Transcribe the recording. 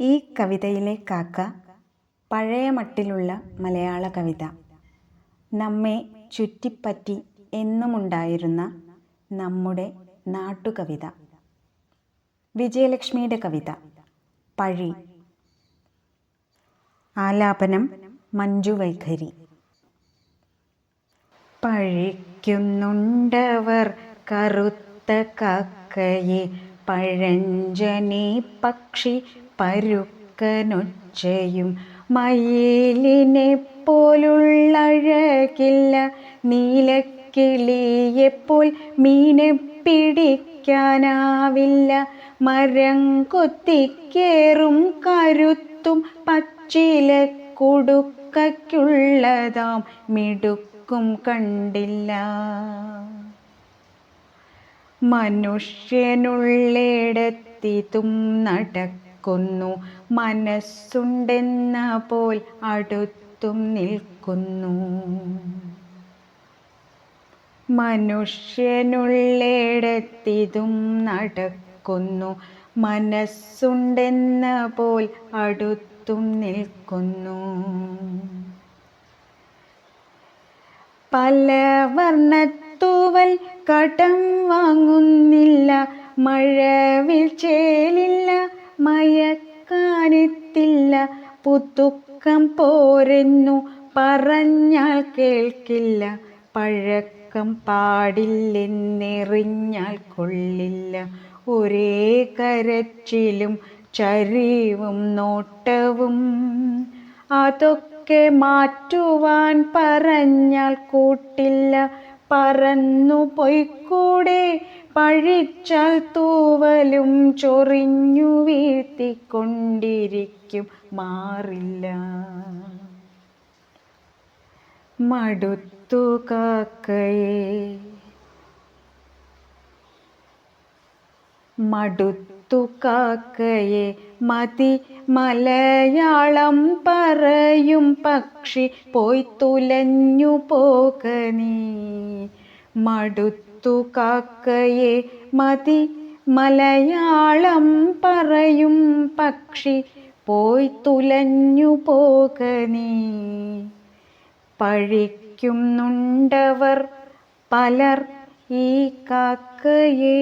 ഈ കവിതയിലെ കാക്ക പഴയ മട്ടിലുള്ള മലയാള കവിത. നമ്മെ ചുറ്റിപ്പറ്റി എന്നുമുണ്ടായിരുന്ന നമ്മുടെ നാട്ടുകവിത. വിജയലക്ഷ്മിയുടെ കവിത. പഴി. ആലാപനം മഞ്ജു വൈഖരി. പഴിക്കുന്നുണ്ടവർ കറുത്ത കാക്കയെ പഴഞ്ചനി പക്ഷി പരുക്കനൊച്ചയും മയിലിനെ പോലുള്ളഴകില്ല നീലക്കിളിയെപ്പോൽ മീനെ പിടിക്കാനാവില്ല. മരം കൊത്തിക്കേറും കരുത്തും പച്ചില കുടുക്കയ്ക്കുള്ളതാം മിടുക്കും കണ്ടില്ല. മനുഷ്യനുള്ളിടത്തിതും നടക്കുന്നു മനസ്സുണ്ടെന്ന പോൽ അടുത്തും നിൽക്കുന്നു. മനുഷ്യനുള്ളിടത്തിതും നടക്കുന്നു. മനസ്സുണ്ടെന്ന പോൽ അടുത്തും നിൽക്കുന്നു. പല വർണത്തൂവൽ കടം വാങ്ങുന്നില്ല. മഴവിൽ ചേലില്ല മയക്കാനെത്തില്ല. പുതുക്കം പോരെന്നു പറഞ്ഞാൽ കേൾക്കില്ല. പഴക്കം പാടില്ലെന്നെറിഞ്ഞാൽ കൊള്ളില്ല. ഒരേ കരച്ചിലും ചരിവും നോട്ടവും അതൊക്കെ മാറ്റുവാൻ പറഞ്ഞാൽ കൂട്ടില്ല. പറന്നു പൊയ്ക്കൂടെ. പഴിച്ചാൽ തൂവലും ചൊറിഞ്ഞു വീഴ്ത്തിക്കൊണ്ടിരിക്കും. മാറില്ല. മടുത്തു കാക്കയെ. മടുത്തു കാക്കയെ. മതി മലയാളം പറയും പക്ഷി പോയി തുലഞ്ഞു പോക നീ. മടുത്തു കാക്കയെ മതി മലയാളം പറയും പക്ഷി പോയി തുലഞ്ഞു പോക പഴിക്കുന്നുണ്ടവർ പലർ ഈ കാക്കയേ.